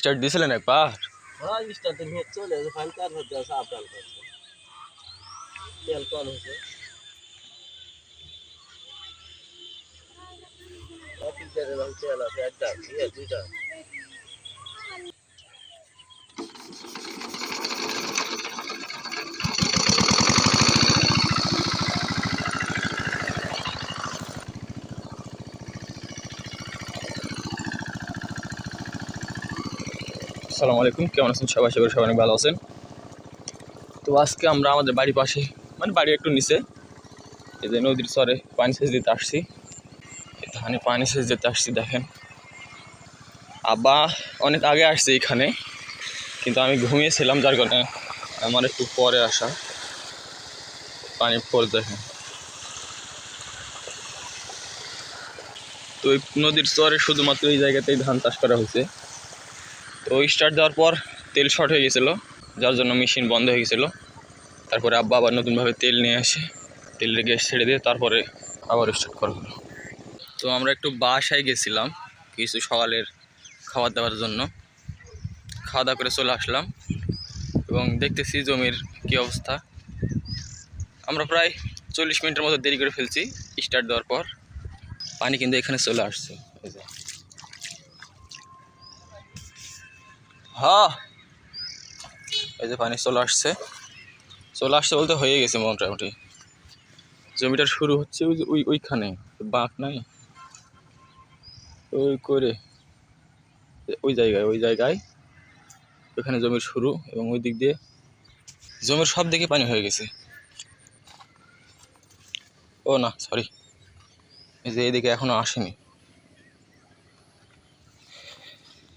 Start দিয়েছিলেন একবার হ্যাঁ স্টার্টে নিয়ে চলে এসে ফাইল কার হতে আছে আপনার কাছে তেল কম হয়েছে অফিসের রং তেল আছে একটা ইয়ে দুইটা আসসালামু আলাইকুম। কেমন আছেন সবাই? করি সবাই অনেক ভালো আছেন। তো আজকে আমরা আমাদের বাড়ির পাশে মানে বাড়ি একটু নিচে, এই যে নদীর চরে পানি সেচ দিতে আসছি। এখানে পানি সেচ দিতে আসছি, দেখেন। আব্বা অনেক আগে আসছে এখানে, কিন্তু আমি ঘুমিয়েছিলাম, যার কারণে আমার একটু পরে আসা। পানি ফোর দেখেন। তো এই নদীর চরে শুধুমাত্র এই জায়গাতেই ধান চাষ করা হয়েছে। তো স্টার্ট দেওয়ার পর তেল শর্ট হয়ে গেছিল, যার জন্য মেশিন বন্ধ হয়ে গেছিল। তারপরে আব্বা আবার নতুনভাবে তেল নিয়ে আসে তেলের গ্যাস ছেড়ে দিয়ে তারপরে আবার স্টার্ট করা হলো। তো আমরা একটু বাসায় গেছিলাম কিছু সকালের খাবার দাবার জন্য। খাওয়া দাওয়া করে চলে আসলাম এবং দেখতেছি জমির কী অবস্থা। আমরা প্রায় চল্লিশ মিনিটের মতো দেরি করে ফেলছি স্টার্ট দেওয়ার পর। পানি কিন্তু এখানে চলে আসছে। হ্যাঁ এই যে পানি চলে আসছে। চলে আসছে বলতে হয়ে গেছে মোটামুটি। জমিটা শুরু হচ্ছে ওই ওই ওইখানে। বাঁক নাই। ওই করে ওই জায়গায় ওই জায়গায় ওইখানে জমির শুরু এবং ওই দিক দিয়ে জমির সব দিকে পানি হয়ে গেছে। ও না সরি এই যে এদিকে এখনও আসেনি।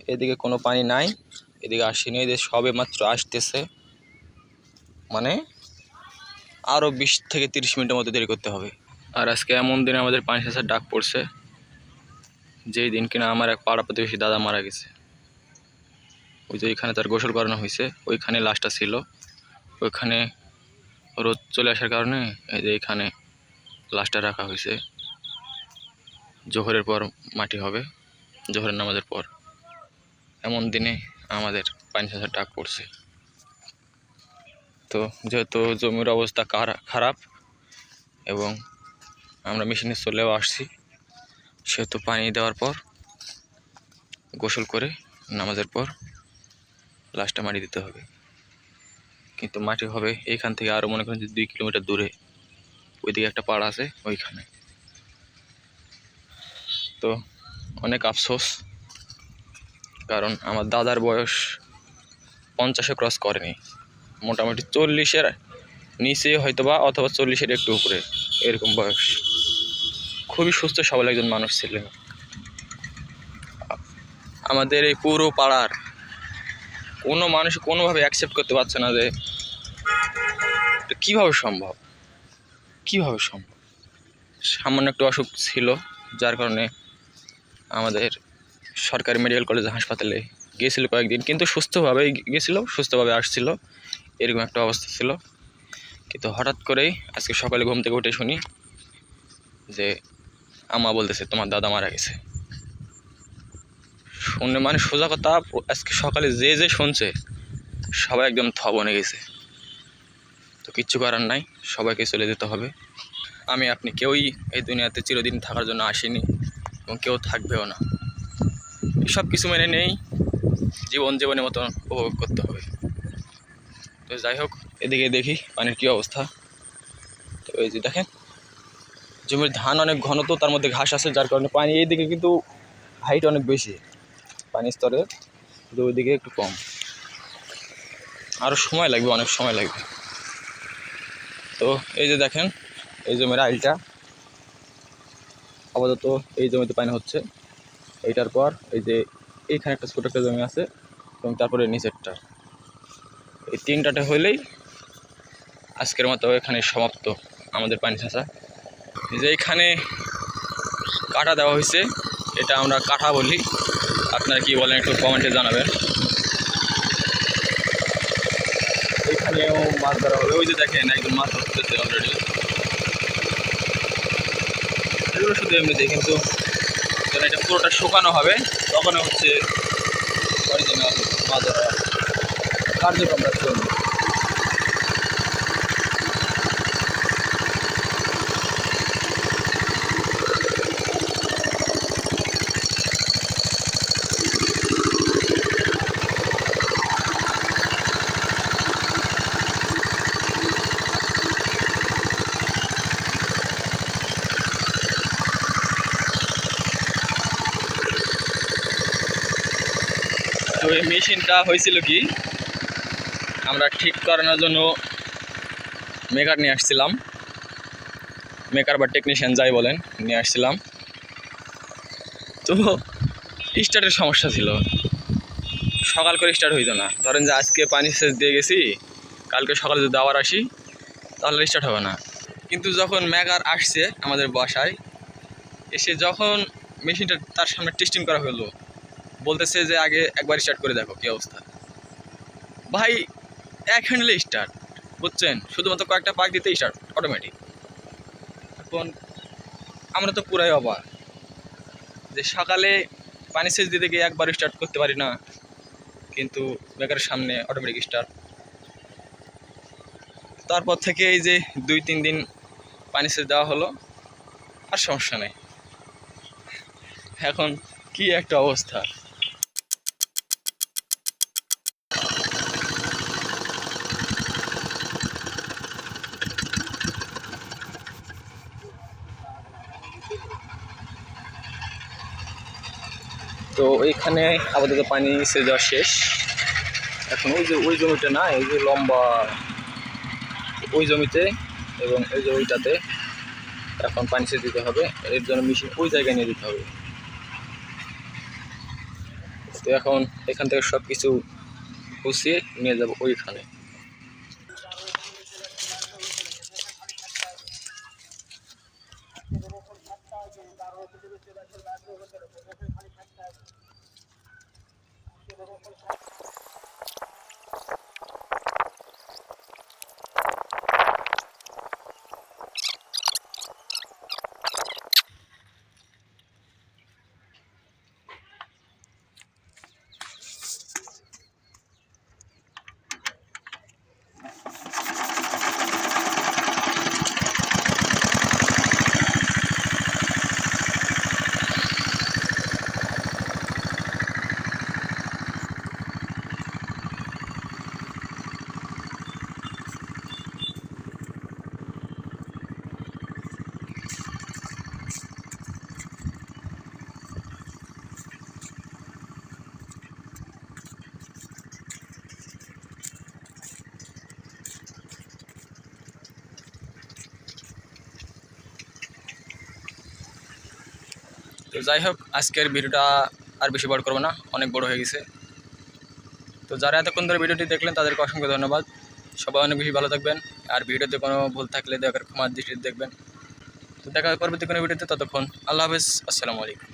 এদিকে কোনো পানি নাই। এদিকে আসেনি এদের সবে মাত্র আসতেছে। মানে আরও বিশ থেকে তিরিশ মিনিটের মধ্যে দেরি করতে হবে। আর আজকে এমন দিনে আমাদের পানি সেচার ডাক পড়ছে, যেই দিন কিনা আমার এক পাড়া প্রতিবেশী দাদা মারা গেছে। ওই যে ওইখানে তার গোসল করানো হয়েছে, ওইখানে লাশটা ছিল। ওইখানে রোদ চলে আসার কারণে এই যে এইখানে লাশটা রাখা হয়েছে। জোহরের পর মাটি হবে, জোহরের নামাজের পর। এমন দিনে আমাদের পানি সেচার ডাক পড়ছে। তো যেহেতু জমির অবস্থা খারাপ এবং আমরা মেশিনে চলেও আসছি, সেহেতু পানি দেওয়ার পর, গোসল করে নামাজের পর লাশটা মাটি দিতে হবে। কিন্তু মাটি হবে এইখান থেকে আরও মনে করেন যে দুই কিলোমিটার দূরে। ওইদিকে একটা পাড় আছে ওইখানে। তো অনেক আফসোস কারণ আমার দাদার বয়স পঞ্চাশে ক্রস করেনি। মোটামুটি চল্লিশের নিচে হয়তো বা অথবা চল্লিশের একটু উপরে, এরকম বয়স। খুবই সুস্থ, সবল একজন মানুষ ছিলেন। আমাদের এই পুরো পাড়ার কোনো মানুষ কোনোভাবে অ্যাকসেপ্ট করতে পারছে না যে কীভাবে সম্ভব? কীভাবে সম্ভব? সামান্য একটু অসুখ ছিল, যার কারণে আমাদের সরকারি মেডিকেল কলেজ হাসপাতালে গিয়েছিল কয়েকদিন, কিন্তু সুস্থভাবেই গেছিল সুস্থভাবে আসছিল, এরকম একটা অবস্থা ছিল। কিন্তু হঠাৎ করেই আজকে সকালে ঘুম থেকে উঠে শুনি যে আমা বলতেছে, তোমার দাদা মারা গেছে। শুনে মানে সোজা কথা আজকে সকালে যে যে শুনছে, সবাই একদম থ বনে গেছে। তো কিচ্ছু করার নাই, সবাইকে চলে যেতে হবে। আমি, আপনি কেউই এই দুনিয়াতে চিরদিন থাকার জন্য আসিনি এবং কেউ থাকবেও না। সব কিছু মেনে নেই জীবন জীবনের মতন উপভোগ করতে হবে। তো যাই হোক, এদিকে দেখি পানির কী অবস্থা। তো এই যে দেখেন, জমির ধান অনেক ঘন তো, তার মধ্যে ঘাস আছে, যার কারণে পানি এইদিকে কিন্তু হাইট অনেক বেশি। পানির স্তরে কিন্তু ওইদিকে একটু কম। আরও সময় লাগবে, অনেক সময় লাগবে। তো এই যে দেখেন, এই জমির আইলটা। আপাতত এই জমিতে পানি হচ্ছে। এইটার পর এই যে এইখানে একটা ছোটো একটা জমি আছে এবং তারপরে নিচেরটা। এই তিনটাটা হইলেই আজকের মতো এখানে সমাপ্ত আমাদের পানি ছাঁচা এই যে এখানে কাটা দেওয়া হয়েছে, এটা আমরা কাঠা বলি। আপনারা কি বলেন একটু কমেন্টে জানাবেন। এখানেও মাছ ধরা হবে। ওই যে দেখেন একজন মাছ ধরতেছে অলরেডি এগুলো শুধু এমনিতে কিন্তু যখন এটা পুরোটা শুকানো হবে তখন হচ্ছে অরিজিনাল মাদরা কার্যক্রমটা চলবে। এই মেশিনটা হয়েছিল কি? আমরা ঠিক করানোর জন্য মেকার নিয়ে আসছিলাম। মেকার বা টেকনিশিয়ান যাই বলেন, নিয়ে আসছিলাম। তো স্টার্টের সমস্যা ছিল। সকাল করে স্টার্ট হইতো না। ধরেন যে আজকে পানি সেচ দিয়ে গেছি, কালকে সকালে যদি আবার আসি, তাহলে স্টার্ট হবে না। কিন্তু যখন মেকার আসছে আমাদের বাসায়, এসে যখন মেশিনটা তার সামনে টেস্টিং করা হলো বলতেছে যে আগে একবার স্টার্ট করে দেখো কী অবস্থা। ভাই, এক হ্যান্ডেলে স্টার্ট বুঝছেন? শুধুমাত্র কয়েকটা পাক দিতে স্টার্ট অটোমেটিক এখন আমরা তো পুরাই অবাক যে সকালে পানি সেচ দিতে গিয়ে একবার স্টার্ট করতে পারি না, কিন্তু বেকারের সামনে অটোমেটিক স্টার্ট তারপর থেকে এই যে দুই, তিন দিন পানি সেচ দেওয়া হলো, আর সমস্যা নেই। এখন কি একটা অবস্থা। তো এইখানে আপাতত পানি সেচ দেওয়া শেষ। এখন ওই যে, ওই জমিটা না, এই যে লম্বা, ওই জমিতে এবং এই জমিটাতে এখন পানি সেচ দিতে হবে। এর জন্য মেশিন ওই জায়গায় নিয়ে দিতে হবে। তো এখন এখান থেকে সব কিছু গুছিয়ে নিয়ে যাব ওইখানে। তো যাই হোক, আজকের ভিডিওটা আর বেশি বড় করব না, অনেক বড় হয়ে গেছে। তো যারা এতক্ষণ ধরে ভিডিওটি দেখলেন, তাদেরকে অসংখ্য ধন্যবাদ। সবাই অনেক বেশি ভালো থাকবেন, আর ভিডিওতে কোনো ভুল থাকলে দেখার ক্ষমার দৃষ্টিতে দেখবেন। তো দেখা পরবর্তী কোনো ভিডিওতে, ততক্ষণ আল্লাহ হাফেজ, আসসালামু আলাইকুম।